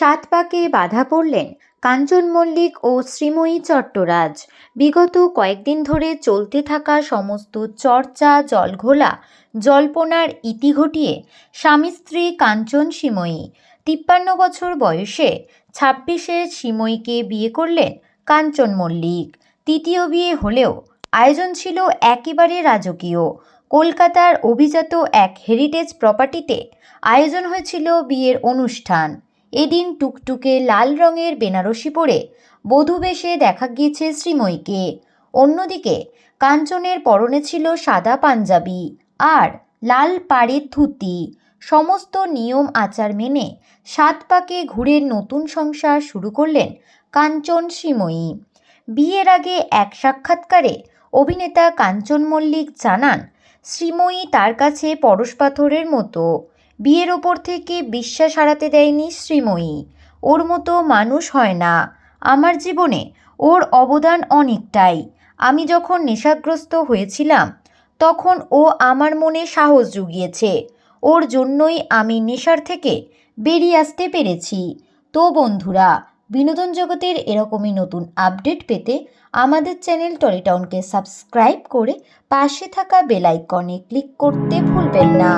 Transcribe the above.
সাত পাকে বাধা পড়লেন কাঞ্চন মল্লিক ও শ্রীময়ী চট্টরাজ। বিগত কয়েকদিন ধরে চলতে থাকা সমস্ত চর্চা, জলঘোলা, জল্পনার ইতি ঘটিয়ে স্বামী স্ত্রী কাঞ্চন সিময়ী, তিপ্পান্ন বছর বয়সে ছাব্বিশে সিময়ীকে বিয়ে করলেন কাঞ্চন মল্লিক। তৃতীয় বিয়ে হলেও আয়োজন ছিল একেবারে রাজকীয়। কলকাতার অভিজাত এক হেরিটেজ প্রপার্টিতে আয়োজন হয়েছিল বিয়ের অনুষ্ঠান। এদিন টুকটুকে লাল রঙের বেনারসি পরে বধূ বেশে দেখা গিয়েছে শ্রীময়ীকে। অন্যদিকে কাঞ্চনের পরনে ছিল সাদা পাঞ্জাবি আর লাল পাড়ের ধুতি। সমস্ত নিয়ম আচার মেনে সাত পাকে ঘুরে নতুন সংসার শুরু করলেন কাঞ্চন শ্রীময়ী। বিয়ের আগে এক সাক্ষাৎকারে অভিনেতা কাঞ্চন মল্লিক জানান, শ্রীময়ী তার কাছে পরশ পাথরের মতো। বিয়ের ওপর থেকে বিশ্বাস হারাতে দেয়নি শ্রীময়ী। ওর মতো মানুষ হয় না। আমার জীবনে ওর অবদান অনেকটাই। আমি যখন নেশাগ্রস্ত হয়েছিলাম, তখন ও আমার মনে সাহস জুগিয়েছে। ওর জন্যই আমি নেশার থেকে বেরিয়ে আসতে পেরেছি। তো বন্ধুরা, বিনোদন জগতের এরকমই নতুন আপডেট পেতে আমাদের চ্যানেল টলিটাউনকে সাবস্ক্রাইব করে পাশে থাকা বেল আইকনে ক্লিক করতে ভুলবেন না।